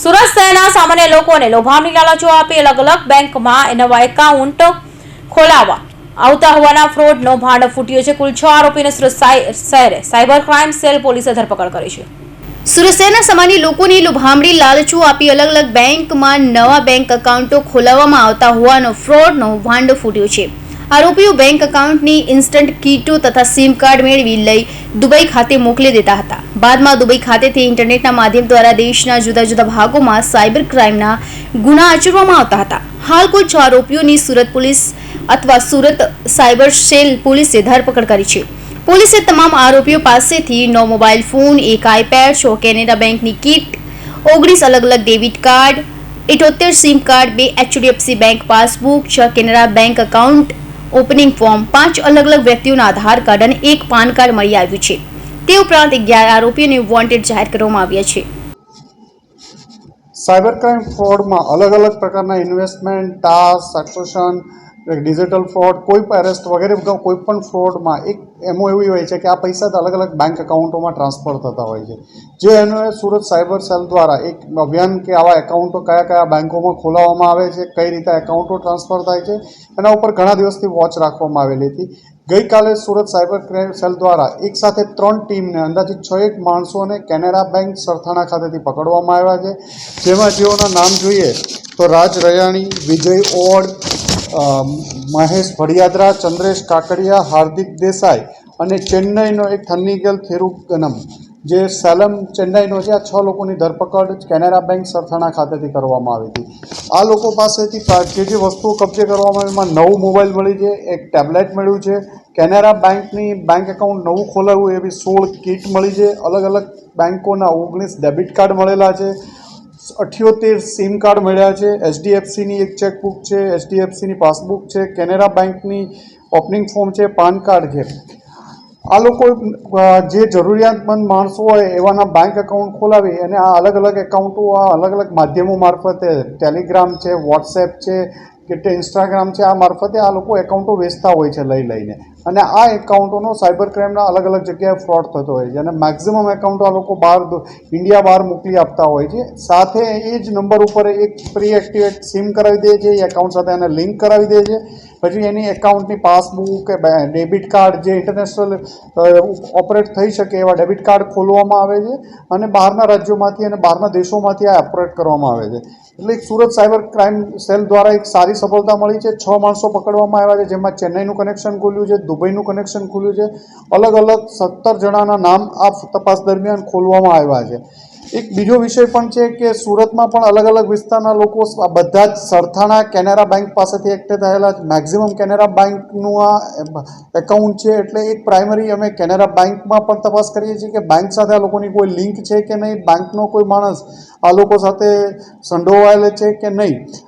સુરત શહેરના સામાન્ય લોકોને લોભામણી લાલચો આપી અલગ અલગ બેંકમાં નવા એકાઉન્ટ ખોલાવવા આવતા હોવાના ફ્રોડનો ભાંડ ફૂટ્યો છે. કુલ છ આરોપીને સુરત શહેરે સાયબર ક્રાઇમ સેલ પોલીસે ધરપકડ કરી છે. સુરત શહેરના સામાન્ય લોકોને લુભામણી લાલચો આપી અલગ અલગ બેંકમાં નવા બેંક એકાઉન્ટો ખોલાવવામાં આવતા હોવાનો ફ્રોડનો ભાંડ ફૂટ્યો છે. આરોપીઓ બેંક એકાઉન્ટની ઇન્સ્ટન્ટ કીટો તથા સિમ કાર્ડ મેળવી લઈ દુબઈ ખાતે મોકલી દેતા હતા. બાદમાં દુબઈ ખાતેથી ઇન્ટરનેટના માધ્યમ દ્વારા દેશના જુદા જુદા ભાગોમાં સાયબર ક્રાઇમના ગુના આચરવામાં આવતા હતા. હાલ કુલ છ આરોપીઓની સુરત પોલીસ અથવા સુરત સાયબર સેલ પોલીસે ધરપકડ કરી છે. પોલીસે તમામ આરોપીઓ પાસેથી નવ મોબાઈલ ફોન, એક આઈપેડ, છ કેનેરા બેંકની કીટ, ઓગણીસ અલગ અલગ ડેબિટ કાર્ડ ઇઠોતેર સિમ કાર્ડ, બે એચડીએફસી બેંક પાસબુક, છ Canara bank account opening form પાંચ અલગ અલગ વ્યક્તિઓના આધાર કાર્ડ અને એક પાન કાર્ડ મળી આવ્યું છે. તે ઉપરાંત અગિયાર આરોપીઓને વોન્ટેડ જાહેર કરવામાં આવ્યા છે. સાયબર ક્રાઇમ ફ્રોડમાં અલગ અલગ પ્રકારના investment, task sextortion digital fraud કોઈ પણ એરેસ્ટ વગેરે કોઈ પણ ફ્રોડમાં એક એમો એવી હોય છે કે આ પૈસા અલગ અલગ બેંક એકાઉન્ટોમાં ટ્રાન્સફર થતા હોય છે. જે એનો સુરત સાયબર સેલ દ્વારા એક અભિયાન કે આવા એકાઉન્ટો કયા કયા બેંકોમાં ખોલાવવામાં આવે છે, કઈ રીતે એકાઉન્ટો ટ્રાન્સફર થાય છે, એના ઉપર ઘણા દિવસથી વોચ રાખવામાં આવેલી હતી. ગઈકાલે સુરત સાયબર ક્રાઇમ સેલ દ્વારા એક સાથે ત્રણ ટીમને અંદાજિત છ એક માણસોને કેનેરા બેંક સરથાણા ખાતેથી પકડવામાં આવ્યા છે. જેમાં જેઓના નામ જોઈએ તો રાજ રયાણી, વિજય ઓડ મહેશ ભડિયાદરા ચંદ્રેશ કાકડિયા, હાર્દિક દેસાઈ અને ચેન્નઈનો એક થન્નીગલ થેરુગનમ જે સેલમ ચેન્નઈનો છે, આ છ લોકોની ધરપકડ કેનેરા બેંક સરથાણા ખાતેથી કરવામાં આવી હતી. આ લોકો પાસેથી જે જે વસ્તુઓ કબજે કરવામાં આવી, એમાં નવું મોબાઈલ મળી છે, એક ટેબ્લેટ મળ્યું છે, કેનેરા બેંકની બેંક એકાઉન્ટ નવું ખોલાવ્યું એવી સોળ કીટ મળી છે, અલગ અલગ બેંકોના ઓગણીસ ડેબિટ કાર્ડ મળેલા છે અઠ્યોતેર સિમ કાર્ડ મળ્યા છે, એચડીએફસીની એક ચેકબુક છે, એચડીએફસીની પાસબુક છે, કેનેરા બેંકની ઓપનિંગ ફોર્મ છે, પાન કાર્ડ છે. આ લોકો જે જરૂરિયાતમંદ માણસો હોય એવાના બેંક એકાઉન્ટ ખોલાવી અને આ અલગ અલગ એકાઉન્ટો આ અલગ અલગ માધ્યમો મારફતે ટેલિગ્રામ છે વોટ્સએપ છે કે ઇન્સ્ટાગ્રામ છે, આ મારફતે આ લોકો એકાઉન્ટો વેચતા હોય છે લઈ લઈને. અને આ એકાઉન્ટોનો સાયબર ક્રાઇમના અલગ અલગ જગ્યાએ ફ્રોડ થતો હોય છે. અને મેક્ઝિમમ એકાઉન્ટો આ લોકો બહાર ઇન્ડિયા બહાર મોકલી આપતા હોય છે. સાથે એ જ નંબર ઉપર એક પ્રી એક્ટિવેટ સિમ કરાવી દે છે, એ એકાઉન્ટ સાથે એને લિંક કરાવી દે છે. પછી એની એકાઉન્ટની પાસબુક કે ડેબિટ કાર્ડ જે ઇન્ટરનેશનલ ઓપરેટ થઈ શકે એવા ડેબિટ કાર્ડ ખોલવામાં આવે છે અને બહારના રાજ્યોમાંથી અને બહારના દેશોમાંથી આ ઓપરેટ કરવામાં આવે છે. એટલે એક સુરત સાયબર ક્રાઇમ સેલ દ્વારા એક સારી સફળતા મળી છે. છ માણસો પકડવામાં આવ્યા છે, જેમાં ચેન્નઈનું કનેક્શન ખુલ્યું છે, દુબઈનું કનેક્શન ખુલ્યું છે. અલગ અલગ સત્તર જણાના નામ આ તપાસ દરમિયાન ખોલવામાં આવ્યા છે. એક બીજો વિષય પણ છે કે સુરતમાં પણ અલગ અલગ વિસ્તારના લોકો આ બધા જ સરથાણા કેનેરા બેંક પાસેથી એકઠે થયેલા મેક્ઝિમમ કેનેરા બેંકનું આ એકાઉન્ટ છે એટલે એક પ્રાઇમરી અમે કેનેરા બેંકમાં પણ તપાસ કરીએ છીએ કે બેંક સાથે આ લોકોની કોઈ લિંક છે કે નહીં? બેંકનો કોઈ માણસ આ લોકો સાથે સંડોવાયેલો છે કે નહીં?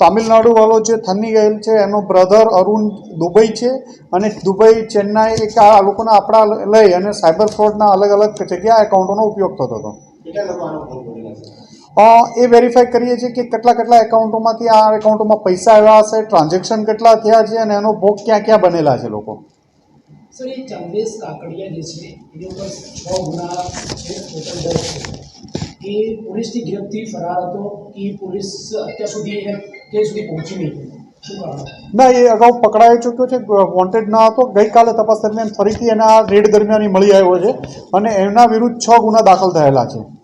તામિલનાડુ વાળો જે થની ગયેલ છે એનો બ્રધર અરુણ દુબઈ છે અને દુબઈ ચેન્નાઈ એક આ લોકોના આપણા લઈ અને સાયબર ફ્રોડના અલગ અલગ જગ્યા એકાઉન્ટોનો ઉપયોગ થતો હતો. એ વેરીફાઈ કરીએ છીએ કે કેટલા કેટલા એકાઉન્ટોમાંથી આ એકાઉન્ટોમાં પૈસા આવ્યા હશે ટ્રાન્ઝેક્શન કેટલા થયા છે અને એનો ભોગ ક્યાં ક્યાં બનેલા છે લોકો. સર એ ચંદેશ કાકડિયા જે છે એની ઉપર છ ગુના છે ટોટલ દસ છે. એ પોલીસની ગિરફથી ફરાર હતો. કે પોલીસ અત્યાર સુધી એને નહીં. ના, એ અગાઉ પકડાઈ ચૂક્યો છે. વોન્ટેડ ન હતો. ગઈકાલે તપાસ દરમિયાન ફરીથી એના રેડ દરમિયાન મળી આવ્યો છે અને એના વિરુદ્ધ છ ગુના દાખલ થયેલા છે.